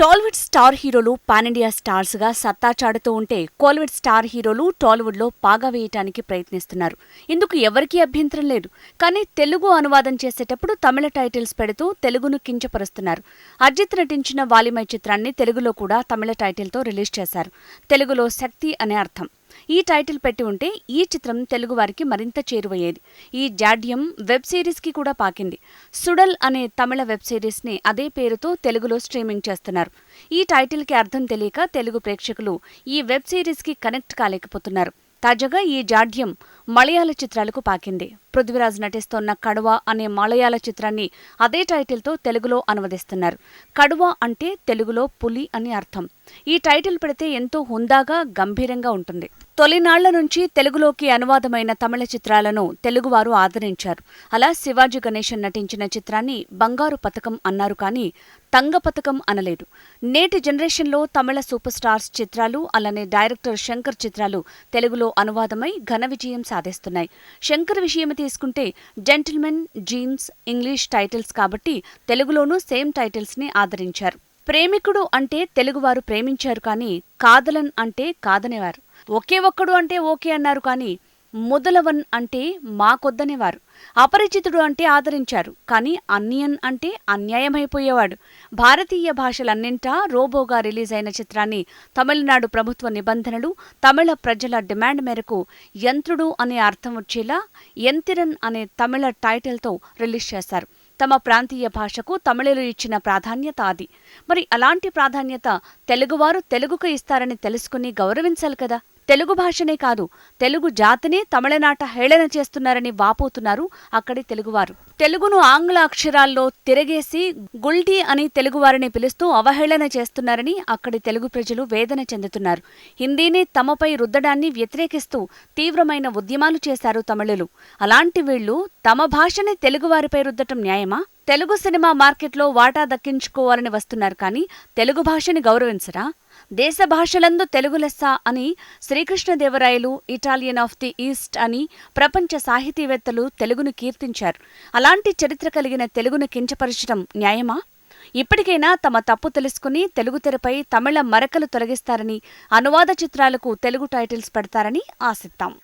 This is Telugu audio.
టాలీవుడ్ స్టార్ హీరోలు పానిండియా స్టార్స్గా స్టార్స్గా సత్తా చాడుతూ ఉంటే కోలీవుడ్ స్టార్ హీరోలు టాలీవుడ్లో పాగా వేయటానికి ప్రయత్నిస్తున్నారు. ఇందుకు ఎవరికీ అభ్యంతరం లేదు. కానీ తెలుగు అనువాదం చేసేటప్పుడు తమిళ టైటిల్స్ పెడుతూ తెలుగును కించపరుస్తున్నారు. అజిత్ నటించిన వాలిమై చిత్రాన్ని తెలుగులో కూడా తమిళ టైటిల్తో రిలీజ్ చేశారు. తెలుగులో శక్తి అనే అర్థం. ఈ టైటిల్ పెట్టి ఉంటే ఈ చిత్రం తెలుగు వారికి మరింత చేరువయ్యేది. ఈ జాడ్యం వెబ్ సిరీస్కి కూడా పాకింది. సుడల్ అనే తమిళ వెబ్ సిరీస్ని అదే పేరుతో తెలుగులో స్ట్రీమింగ్ చేస్తున్నారు. ఈ టైటిల్కి అర్థం తెలియక తెలుగు ప్రేక్షకులు ఈ వెబ్ సిరీస్కి కనెక్ట్ కాలేకపోతున్నారు. తాజాగా ఈ జాడ్యం మలయాళ చిత్రాలకు పాకింది. పృథ్వీరాజ్ నటిస్తోన్న కడువ అనే మలయాళ చిత్రాన్ని అదే టైటిల్తో తెలుగులో అనువదిస్తున్నారు. కడువ అంటే తెలుగులో పులి అని అర్థం. ఈ టైటిల్ పెడితే ఎంతో హుందాగా గంభీరంగా ఉంటుంది. తొలినాళ్ళ నుంచి తెలుగులోకి అనువాదమైన తమిళ చిత్రాలను తెలుగువారు ఆదరించారు. అలా శివాజీ గణేశన్ నటించిన చిత్రాన్ని బంగారు పథకం అన్నారు కానీ తంగ పథకం అనలేదు. నేటి జనరేషన్లో తమిళ సూపర్ స్టార్స్ చిత్రాలు అలానే డైరెక్టర్ శంకర్ చిత్రాలు తెలుగులో అనువాదమై ఘన విజయం సాధిస్తున్నాయి. శంకర్ విషయం తీసుకుంటే జెంటిల్మెన్ జీన్స్ ఇంగ్లీష్ టైటిల్స్ కాబట్టి తెలుగులోనూ సేమ్ టైటిల్స్ని ఆదరించారు. ప్రేమికుడు అంటే తెలుగువారు ప్రేమించారు కానీ కాదలన్ అంటే కాదనేవారు. ఒకే ఒక్కడు అంటే ఓకే అన్నారు కానీ ముదలవన్ అంటే మాకొద్దనేవారు. అపరిచితుడు అంటే ఆదరించారు కానీ అన్యన్ అంటే అన్యాయమైపోయేవాడు. భారతీయ భాషలన్నింటా రోబోగా రిలీజ్ అయిన చిత్రాన్ని తమిళనాడు ప్రభుత్వ నిబంధనలు తమిళ ప్రజల డిమాండ్ మేరకు యంత్రుడు అనే అర్థం వచ్చేలా యంతిరన్ అనే తమిళ టైటిల్తో రిలీజ్ చేశారు తమ ప్రాంతీయ భాషకు తమిళులు ఇచ్చిన ప్రాధాన్యత అది. మరి అలాంటి ప్రాధాన్యత తెలుగువారు తెలుగుకు ఇస్తారని తెలుసుకుని గౌరవించాలి కదా? తెలుగు భాషనే కాదు తెలుగు జాతినే తమిళనాట హేళన చేస్తున్నారని వాపోతున్నారు అక్కడి తెలుగువారు. తెలుగును ఆంగ్ల అక్షరాల్లో తిరగేసి గుల్టీ అని తెలుగువారిని పిలుస్తూ అవహేళన చేస్తున్నారని అక్కడి తెలుగు ప్రజలు వేదన చెందుతున్నారు. హిందీని తమపై రుద్దడాన్ని వ్యతిరేకిస్తూ తీవ్రమైన ఉద్యమాలు చేశారు తమిళులు. అలాంటి వీళ్ళు తమ భాషని తెలుగువారిపై రుద్దటం న్యాయమా? తెలుగు సినిమా మార్కెట్లో వాటా దక్కించుకోవాలని వస్తున్నారు కానీ తెలుగు భాషని గౌరవించరా? దేశ భాషలందు తెలుగు లెస్స అని Srikrishnadevarayalu Italian of the east అని ప్రపంచ సాహితీవేత్తలు తెలుగును కీర్తించారు. అలాంటి చరిత్ర కలిగిన తెలుగును కించపరచడం న్యాయమా? ఇప్పటికైనా తమ తప్పు తెలుసుకుని తెలుగు తెరపై తమిళ మరకలు తొలగిస్తారని అనువాద చిత్రాలకు తెలుగు టైటిల్స్ పెడతారని ఆశిద్దాం.